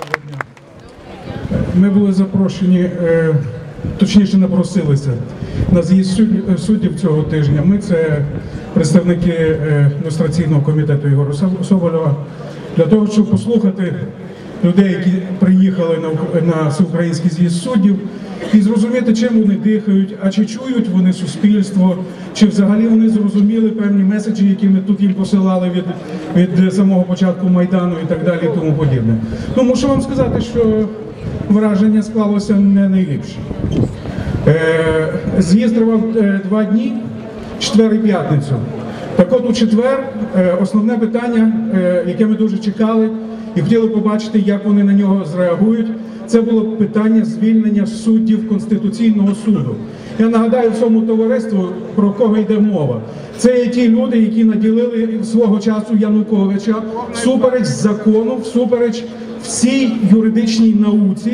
Доброго дня. Ми були запрошені, е, точніше напросилися на з'їзд суддів- суддів цього тижня. Ми це представники е, ілюстраційного комітету Ігоря Соболєва, для того, щоб послухати людей, які приїхали на, на всеукраїнський з'їзд суддів, і зрозуміти, чим вони дихають, а чи чують вони суспільство, чи взагалі вони зрозуміли певні меседжі, які ми тут їм посилали від, від самого початку Майдану і так далі, і тому подібне. Ну, мушу вам сказати, що враження склалося не найліпше. Е, З'їзд тривав е, два дні, четвер і п'ятницю. Так от у четвер е, основне питання, е, яке ми дуже чекали і хотіли побачити, як вони на нього зреагують, це було питання звільнення суддів Конституційного суду. Я нагадаю всьому товариству, про кого йде мова. Це є ті люди, які наділили свого часу Януковича всупереч закону, всупереч всій юридичній науці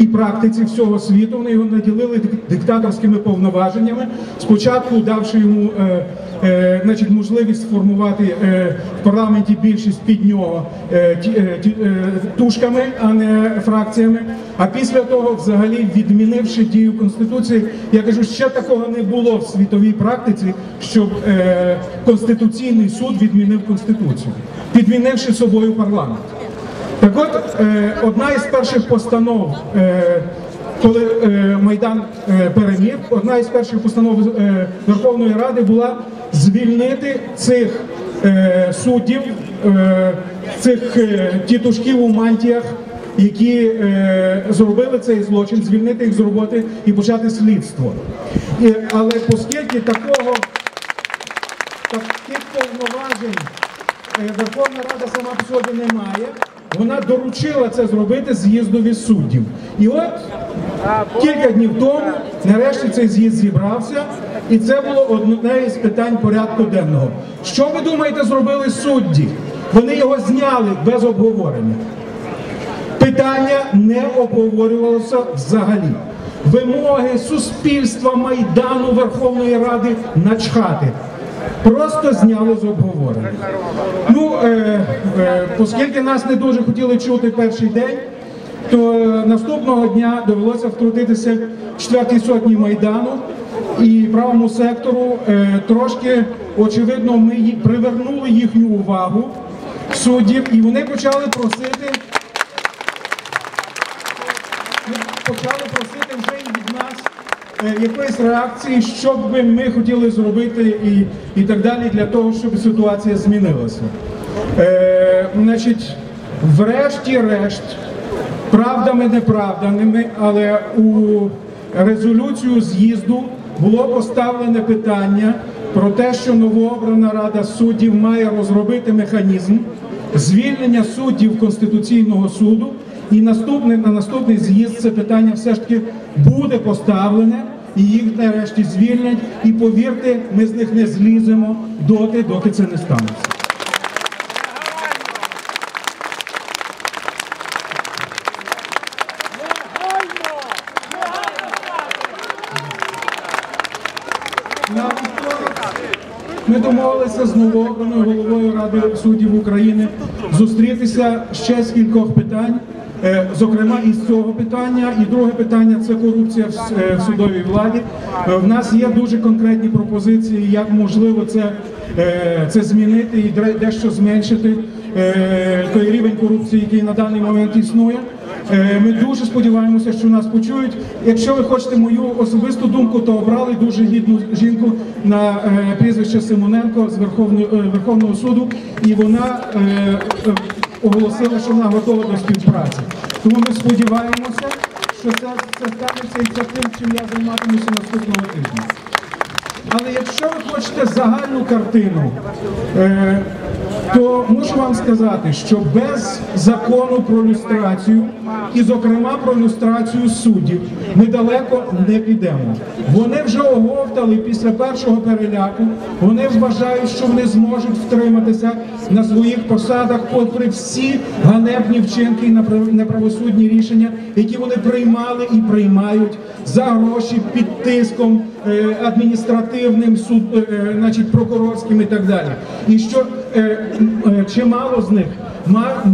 і практиці всього світу. Вони його наділили диктаторськими повноваженнями. Спочатку давши йому е, е, значить, можливість сформувати е, в парламенті більшість під нього е, ті- е, е, тушками, а не фракціями. А після того, взагалі, відмінивши дію конституції, я кажу, ще такого не було в світовій практиці, щоб е, конституційний суд відмінив конституцію, підмінивши собою парламент. Так от, е, одна із перших постанов, е, коли е, Майдан переміг, одна із перших постанов Верховної Ради була звільнити цих суддів, цих тітушків у мантіях, які зробили цей злочин, звільнити їх з роботи і почати слідство. Але оскільки такого таких повноважень Верховна Рада сама по собі не має. Вона доручила це зробити з'їздові суддів. І от кілька днів тому нарешті цей з'їзд зібрався, і це було одне із питань порядку денного. Що ви думаєте, зробили судді? Вони його зняли без обговорення. Питання не обговорювалося взагалі. Вимоги суспільства, майдану Верховної Ради начхати. Просто зняли з обговорення. Ну, е, оскільки нас не дуже хотіли чути перший день, то е, наступного дня довелося втрутитися четвертій сотні майдану і правому сектору. Е, трошки, очевидно, ми привернули їхню увагу суддів, і вони почали просити почали просити вже е, якоїсь реакції, що б ми хотіли зробити і, і так далі, для того, щоб ситуація змінилася. Е, значить, врешті-решт, правдами, неправдами, але у резолюцію з'їзду було поставлене питання про те, що новообрана Рада суддів має розробити механізм звільнення суддів Конституційного суду. І наступний, на наступний з'їзд це питання все ж таки буде поставлене, і їх нарешті звільнять. І повірте, ми з них не зліземо доти, доки це не станеться. Ми домовилися з новообраною головою Ради суддів України зустрітися ще з кількох питань, зокрема із цього питання. І друге питання це корупція в е, судовій владі. Е, В нас є дуже конкретні пропозиції, як можливо це, е, це змінити і дещо зменшити е, той рівень корупції, який на даний момент існує. Е, Ми дуже сподіваємося, що нас почують. Якщо ви хочете мою особисту думку, то обрали дуже гідну жінку на е, прізвище Симоненко з е, Верховного суду, і вона е, е, оголосила, що вона готова до співпраці. Тому ми сподіваємося, що це, це станеться і це тим, чим я займатимуся наступного тижня. Але якщо ви хочете загальну картину, е, то мушу вам сказати, що без закону про люстрацію, і зокрема про люстрацію суддів, ми далеко не підемо. Вони вже оговтали після першого переляку. Вони вважають, що вони зможуть втриматися на своїх посадах, попри всі ганебні вчинки і неправосудні рішення, які вони приймали і приймають за гроші під тиском адміністративним, суд, е, е, значить, прокурорським і так далі. І що е, е, чимало з них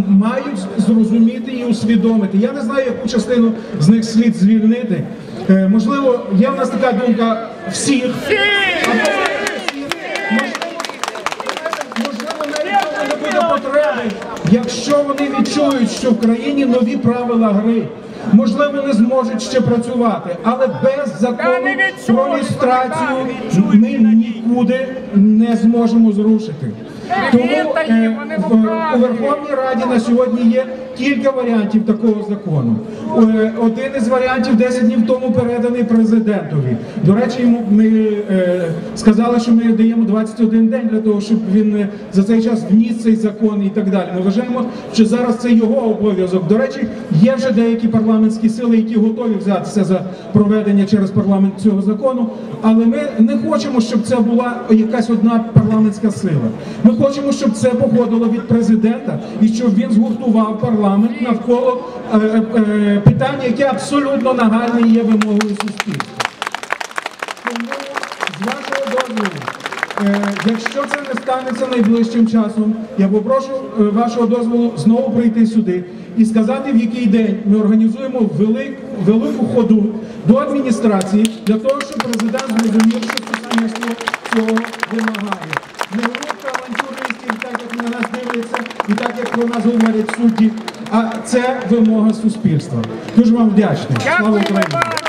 мають зрозуміти і усвідомити. Я не знаю, яку частину з них слід звільнити. Е, можливо, є в нас така думка всіх. Якщо вони відчують, що в країні нові правила гри. Можливо, не зможуть ще працювати, але без закону про люстрацію ми нікуди не зможемо зрушити. Тому е, в- у Верховній Раді на сьогодні є кілька варіантів такого закону. Е, Один із варіантів 10 днів тому переданий президентові. До речі, йому ми е, сказали, що ми даємо 21 день для того, щоб він е, за цей час вніс цей закон і так далі. Ми вважаємо, що зараз це його обов'язок. До речі, є вже деякі парламентські сили, які готові взятися за проведення через парламент цього закону. Але ми не хочемо, щоб це була якась одна парламентська сила. Ми хочемо, щоб це походило від президента і щоб він згуртував парламент навколо е, е, е, питання, яке абсолютно нагальне є вимогою суспільства. Тому з вашого дозволу, е, якщо це не станеться найближчим часом, я попрошу е, вашого дозволу знову прийти сюди і сказати, в який день ми організуємо велик, велику ходу до адміністрації для того, щоб президент зрозумів, що суспільство цього вимагає. Не група так як на нас дивляться, і так як про нас говорять судді, а це вимога суспільства. Дуже вам вдячний. Слава Україні!